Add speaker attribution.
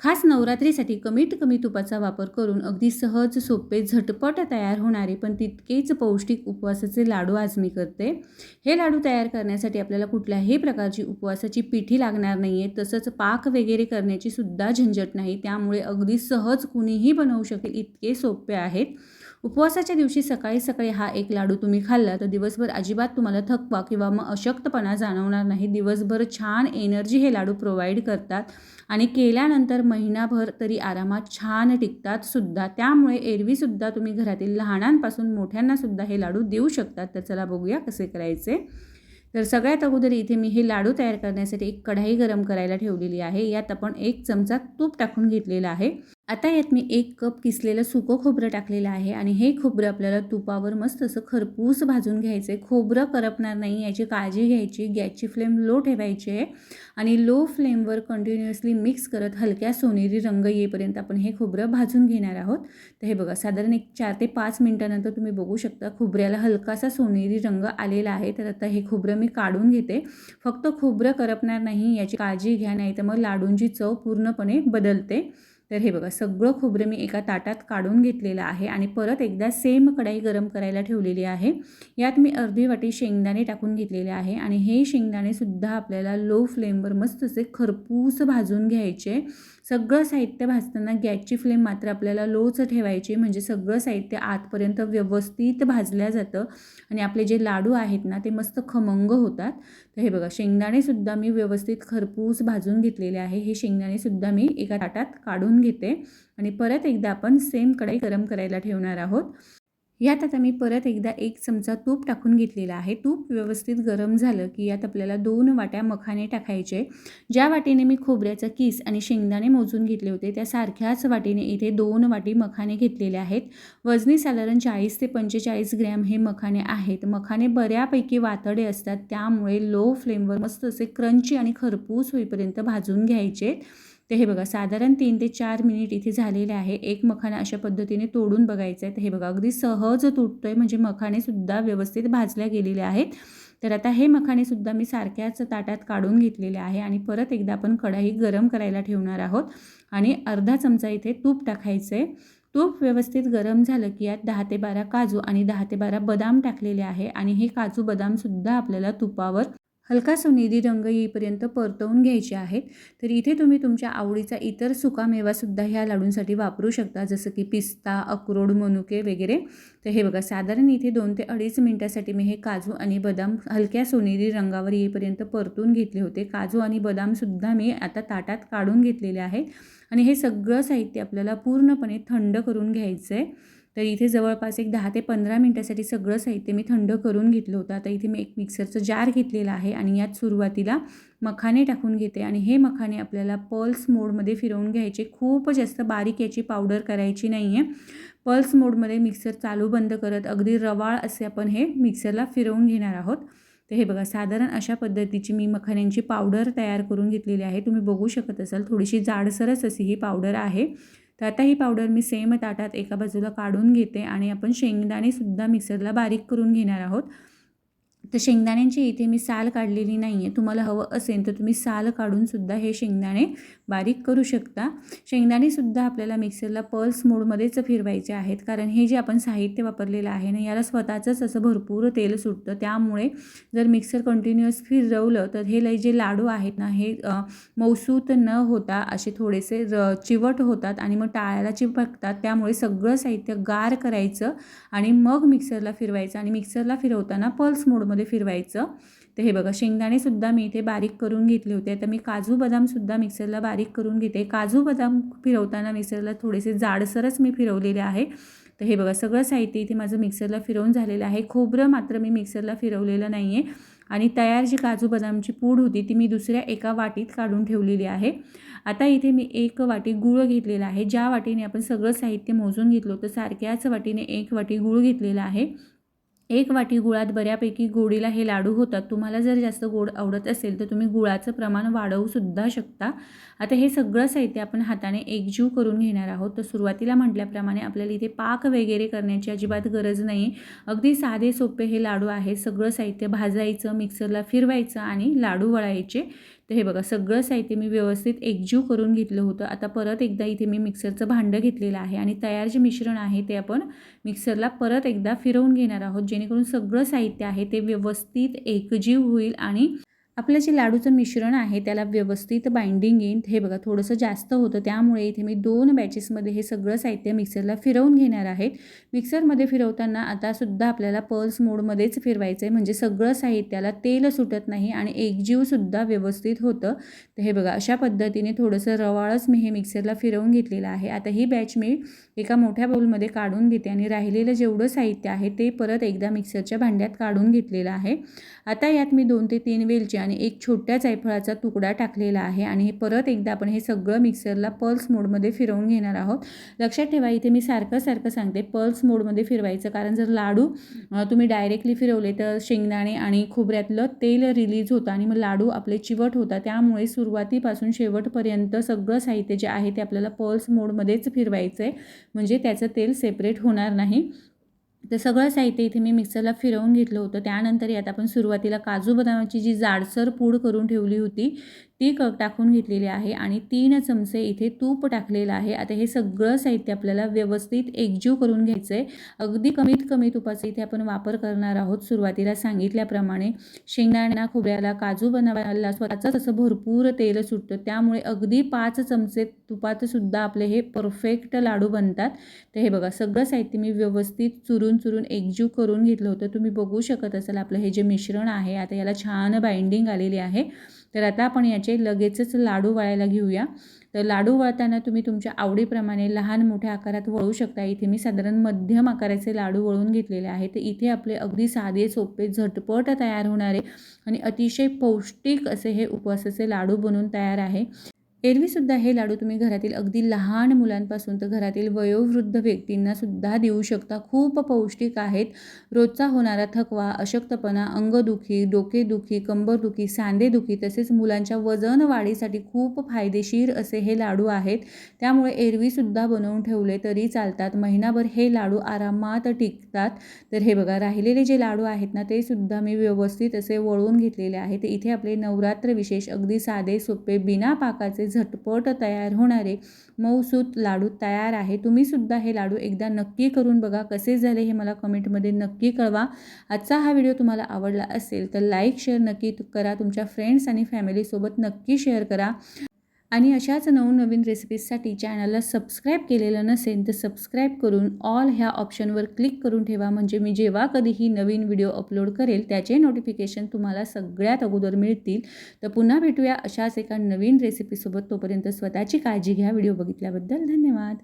Speaker 1: खास नवरात्रीसाठी कमीत कमी तुपाचा वापर करून अगदी सहज सोपे झटपट तयार होणारे पण तितकेच पौष्टिक उपवासाचे लाडू आज मी करते. हे लाडू तयार करण्यासाठी आपल्याला कुठल्याही प्रकारची उपवासाची पिठी लागणार नाही आहे तसंच पाक वगैरे करण्याची सुद्धा झंझट नाही. त्यामुळे अगदी सहज कुणीही बनवू शकेल इतके सोपे आहेत. उपवासाच्या दिवशी सकाळी सकाळी हा एक लाडू तुम्ही खाल्ला तर दिवसभर अजिबात तुम्हाला थकवा किंवा मग अशक्तपणा जाणवणार नाही. दिवसभर छान एनर्जी हे लाडू प्रोव्हाइड करतात आणि केल्यानंतर महिनाभर तरी आरामात छान टिकतात सुद्धा. त्यामुळे एरवीसुद्धा तुम्ही घरातील लहानांपासून मोठ्यांनासुद्धा हे लाडू देऊ शकतात. तर चला बघूया कसे करायचे. तर सगळ्यात अगोदर इथे मी हे लाडू तयार करण्यासाठी एक कढाई गरम करायला ठेवलेली आहे. यात आपण एक चमचा तूप टाकून घेतलेला आहे. आता यात मी एक कप किसलेलं सुकं खोबरं टाकलेलं आहे आणि हे खोबरं आपल्याला तुपावर मस्त असं खरपूस भाजून घ्यायचं आहे खोबरं करपणार नाही याची काळजी घ्यायची गॅसची फ्लेम लो ठेवायची आहे आणि लो फ्लेमवर कंटिन्युअसली मिक्स करत हलक्या सोनेरी रंग येईपर्यंत आपण हे खोबरं भाजून घेणार आहोत. तर हे बघा साधारण एक चार ते पाच मिनटानंतर तुम्ही बघू शकता खोबऱ्याला हलकासा सोनेरी रंग आलेला आहे. तर आता हे खोबरं मी काढून घेते. फक्त खोबरं करपणार नाही याची काळजी घ्या नाही तर मग लाडूंची चव पूर्णपणे बदलते. तर हे बघा सगळं खोबरं मी एका ताटात काढून घेतलेलं आहे आणि परत एकदा सेम कढाई गरम करायला ठेवलेली आहे. यात मी अर्धी वाटी शेंगदाणे टाकून घेतलेले आहे आणि हे शेंगदाणेसुद्धा आपल्याला लो फ्लेमवर मस्त असे खरपूस भाजून घ्यायचे. सगळं साहित्य भाजताना गॅसची फ्लेम मात्र आपल्याला लोच ठेवायची म्हणजे सगळं साहित्य आतपर्यंत व्यवस्थित भाजल्या जातं. आणि आपले जे लाडू आहेत ना ते मस्त खमंग होतात. तर हे बघा शेंगदाणेसुद्धा मी व्यवस्थित खरपूस भाजून घेतलेले आहे. हे शेंगदाणेसुद्धा मी एका ताटात काढून घेते. आणि परत एकदा आपण सेम कढाई गरम करायला ठेवणार आहोत. यात आता मी परत एकदा एक चमचा तूप टाकून घेतलेला आहे. तूप व्यवस्थित गरम झालं की यात आपल्याला दोन वाट्या मखाने टाकायचे. ज्या वाटीने मी खोबऱ्याचा किस आणि शेंगदाणे मोजून घेतले होते त्या सारख्याच वाटीने इथे दोन वाटी मखाने घेतलेले आहेत. वजनी साधारण चाळीस ते पंचेचाळीस ग्रॅम हे मखाने आहेत. मखाने बऱ्यापैकी वातडे असतात त्यामुळे लो फ्लेमवर मस्त असे क्रंची आणि खरपूस होईपर्यंत भाजून घ्यायचे. तर हे बघा साधारण तीन ते चार मिनिट इथे झालेले आहे. एक मखाना अशा पद्धतीने तोडून बघायचं आहे. तर हे बघा अगदी सहज तुटतोय म्हणजे मखाणेसुद्धा व्यवस्थित भाजल्या गेलेले आहेत. तर आता हे मखाणेसुद्धा मी सारख्याच ताटात काढून घेतलेले आहे आणि परत एकदा आपण कढाई गरम करायला ठेवणार आहोत. आणि अर्धा चमचा इथे तूप टाकायचं आहे तूप व्यवस्थित गरम झालं की यात दहा ते बारा काजू आणि दहा ते बारा बदाम टाकलेले आहे. आणि हे काजू बदामसुद्धा आपल्याला तुपावर हलका सोनेरी रंग येईपर्यंत परतवून घ्यायचे आहेत. तर इथे तुम्ही तुमच्या आवडीचा इतर सुकामेवासुद्धा ह्या लाडूंसाठी वापरू शकता जसं की पिस्ता अक्रोड मनुके वगैरे. तर हे बघा साधारण इथे दोन ते अडीच मिनटासाठी मी हे काजू आणि बदाम हलक्या सोनेरी रंगावर येईपर्यंत परतून घेतले होते. काजू आणि बदामसुद्धा मी आता ताटात काढून घेतलेले आहेत. आणि हे सगळं साहित्य आपल्याला पूर्णपणे थंड करून घ्यायचं आहे तर इथे जवळपास एक दहा ते पंधरा मिनटासाठी सगळं साहित्य मी थंड करून घेतलं होतं. आता इथे मी एक मिक्सरचं जार घेतलेलं आहे आणि यात सुरुवातीला मखाने टाकून घेते आणि हे मखाने आपल्याला पल्स मोडमध्ये फिरवून घ्यायचे. खूप जास्त बारीक याची पावडर करायची नाही आहे पल्स मोडमध्ये मिक्सर चालू बंद करत अगदी रवाळ असे आपण हे मिक्सरला फिरवून घेणार आहोत. तर हे बघा साधारण अशा पद्धतीची मी मखाण्यांची पावडर तयार करून घेतलेली आहे. तुम्ही बघू शकत असाल थोडीशी जाडसरच अशी ही पावडर आहे. तर आता ही पावडर मी सेम ताटात एका बाजूला काढून घेते आणि आपण शेंगदाणेसुद्धा मिक्सरला बारीक करून घेणार आहोत. तर शेंगदाण्यांची इथे मी साल काढलेली नाही आहे तुम्हाला हवं असेल तर तुम्ही साल काढूनसुद्धा हे शेंगदाणे बारीक करू शकता. शेंगदाणेसुद्धा आपल्याला मिक्सरला पल्स मोडमध्येच फिरवायचे आहेत. कारण हे जे आपण साहित्य वापरलेलं आहे ना याला स्वतःचंच असं भरपूर तेल सुटतं. त्यामुळे जर मिक्सर कंटिन्युअस फिरवलं तर हे लई जे लाडू आहेत ना हे मौसूत न होता असे थोडेसे र चिवट होतात आणि मग टाळ्याला चिपकतात. त्यामुळे सगळं साहित्य गार करायचं आणि मग मिक्सरला फिरवायचं आणि मिक्सरला फिरवताना पल्स मोडमध्ये मध्ये फिरवायचं. तर हे बघा शेंगदाणेसुद्धा मी इथे बारीक करून घेतले होते. तर मी काजू बदामसुद्धा मिक्सरला बारीक करून घेते. काजू बदाम फिरवताना मिक्सरला थोडेसे जाडसरच मी फिरवलेले आहे. तर हे बघा सगळं साहित्य इथे माझं मिक्सरला फिरवून झालेलं आहे. खोबरं मात्र मी मिक्सरला फिरवलेलं नाही आहे आणि तयार जी काजू बदामची पूड होती ती मी दुसऱ्या एका वाटीत काढून ठेवलेली आहे. आता इथे मी एक वाटी गूळ घेतलेला आहे. ज्या वाटीने आपण सगळं साहित्य मोजून घेतलं होतं सारख्याच वाटीने एक वाटी गूळ घेतलेला आहे. एक वाटी गुळात बऱ्यापैकी गोडीला हे लाडू होतात. तुम्हाला जर जास्त गोड आवडत असेल तर तुम्ही गुळाचं प्रमाण वाढवूसुद्धा शकता. आता हे सगळं साहित्य आपण हाताने एकजीव करून घेणार आहोत. तर सुरुवातीला म्हटल्याप्रमाणे आपल्याला इथे पाक वगैरे करण्याची अजिबात गरज नाही. अगदी साधे सोपे हे लाडू आहे. सगळं साहित्य भाजायचं मिक्सरला फिरवायचं आणि लाडू वळायचे. तर हे बघा सगळं साहित्य मी व्यवस्थित एकजीव करून घेतलं होतं. आता परत एकदा इथे मी मिक्सरचं भांडं घेतलेलं आहे आणि तयार जे मिश्रण आहे ते आपण मिक्सरला परत एकदा फिरवून घेणार आहोत जेणेकरून सगळं साहित्य आहे ते व्यवस्थित एकजीव होईल आणि आपलं जे लाडूचं मिश्रण आहे त्याला व्यवस्थित बाइंडिंग येईन. हे बघा थोडंसं जास्त होतं त्यामुळे इथे मी दोन बॅचेसमध्ये हे सगळं साहित्य मिक्सरला फिरवून घेणार आहे. मिक्सरमध्ये फिरवताना आतासुद्धा आपल्याला पर्स मोडमध्येच फिरवायचं आहे म्हणजे सगळं साहित्याला तेल सुटत नाही आणि एकजीवसुद्धा व्यवस्थित होतं. तर हे बघा अशा पद्धतीने थोडंसं रवाळच मी हे मिक्सरला फिरवून घेतलेलं आहे. आता ही बॅच मी एका मोठ्या बाऊलमध्ये काढून घेते आणि राहिलेलं जेवढं साहित्य आहे ते परत एकदा मिक्सरच्या भांड्यात काढून घेतलेलं आहे. आता यात मी दोन ते तीन वेलची आणि एक छोट्या जायफळाचा तुकडा टाकलेला आहे आणि हे परत एकदा आपण हे सगळं मिक्सरला पल्स मोडमध्ये फिरवून घेणार आहोत. लक्षात ठेवा इथे मी सारखं सारखं सांगते पल्स मोडमध्ये फिरवायचं. कारण जर लाडू तुम्ही डायरेक्टली फिरवले तर शेंगदाणे आणि खोबऱ्यातलं तेल रिलीज होतं आणि मग लाडू आपले चिवट होतात. त्यामुळे सुरुवातीपासून शेवटपर्यंत सगळं साहित्य जे आहे ते आपल्याला पल्स मोडमध्येच फिरवायचं आहे म्हणजे त्याचं तेल सेपरेट होणार नाही. तर सगळं साहित्य इथे मी मिक्सरला फिरवून घेतलं होतं. त्यानंतर यात आपण सुरुवातीला काजू बदामाची जी जाडसर पूड करून ठेवली होती ती क टाकून घेतलेली आहे आणि तीन चमचे इथे तूप टाकलेलं आहे. आता हे सगळं साहित्य आपल्याला व्यवस्थित एकजीव करून घ्यायचं आहे अगदी कमीत कमी तुपाचा इथे आपण वापर करणार आहोत. सुरुवातीला सांगितल्याप्रमाणे शेंगदाणा खोबऱ्याला काजू बनवायला स्वतःच असं भरपूर तेल सुटतं. त्यामुळे अगदी पाच चमचे तुपात सुद्धा आपले हे परफेक्ट लाडू बनतात. तर हे बघा सगळं साहित्य मी व्यवस्थित चुरून चुरून एकजीव करून घेतलं होतं. तुम्ही बघू शकत असाल आपलं हे जे मिश्रण आहे आता याला छान बाइंडिंग आलेली आहे. तर आता आपण याचे लगेचच लाडू वळायला घेऊया. तर लाडू वळताना तुम्ही तुमच्या आवडीप्रमाणे लहान मोठ्या आकारात वळू शकता. इथे मी साधारण मध्यम आकाराचे लाडू वळून घेतलेले आहे तर इथे आपले अगदी साधे सोपे झटपट तयार होणारे आणि अतिशय पौष्टिक असे हे उपवासाचे लाडू बनून तयार आहे. एरवीसुद्धा हे लाडू तुम्ही घरातील अगदी लहान मुलांपासून तर घरातील वयोवृद्ध व्यक्तींनासुद्धा देऊ शकता. खूप पौष्टिक आहेत. रोजचा होणारा थकवा अशक्तपणा अंगदुखी डोकेदुखी कंबरदुखी सांधेदुखी तसेच मुलांच्या वजन वाढीसाठी खूप फायदेशीर असे हे लाडू आहेत. त्यामुळे एरवीसुद्धा बनवून ठेवले तरी चालतात. महिनाभर हे लाडू आरामात टिकतात. तर हे बघा राहिलेले जे लाडू आहेत ना ते सुद्धा मी व्यवस्थित असे वळून घेतलेले आहेत. इथे आपले नवरात्र विशेष अगदी साधे सोपे बिना पाकाचे झटपट तयार होणारे मऊसूत लाडू तयार आहे. तुम्हीसुद्धा हे लाडू एकदा नक्की करून बघा. कसे झाले हे मला कमेंटमध्ये नक्की कळवा. आजचा हा व्हिडिओ तुम्हाला आवडला असेल तर लाईक शेअर नक्की करा. तुमच्या फ्रेंड्स आणि फॅमिलीसोबत नक्की शेअर करा. आणि अशाच नवनवीन रेसिपीजसाठी चॅनलला सबस्क्राईब केलेलं नसेल तर सबस्क्राईब करून ऑल ह्या ऑप्शनवर क्लिक करून ठेवा. म्हणजे मी जेव्हा कधीही नवीन व्हिडिओ अपलोड करेल त्याचे नोटिफिकेशन तुम्हाला सगळ्यात अगोदर मिळतील. तर पुन्हा भेटूया अशाच एका नवीन रेसिपीसोबत तोपर्यंत स्वतःची काळजी घ्या. व्हिडिओ बघितल्याबद्दल धन्यवाद.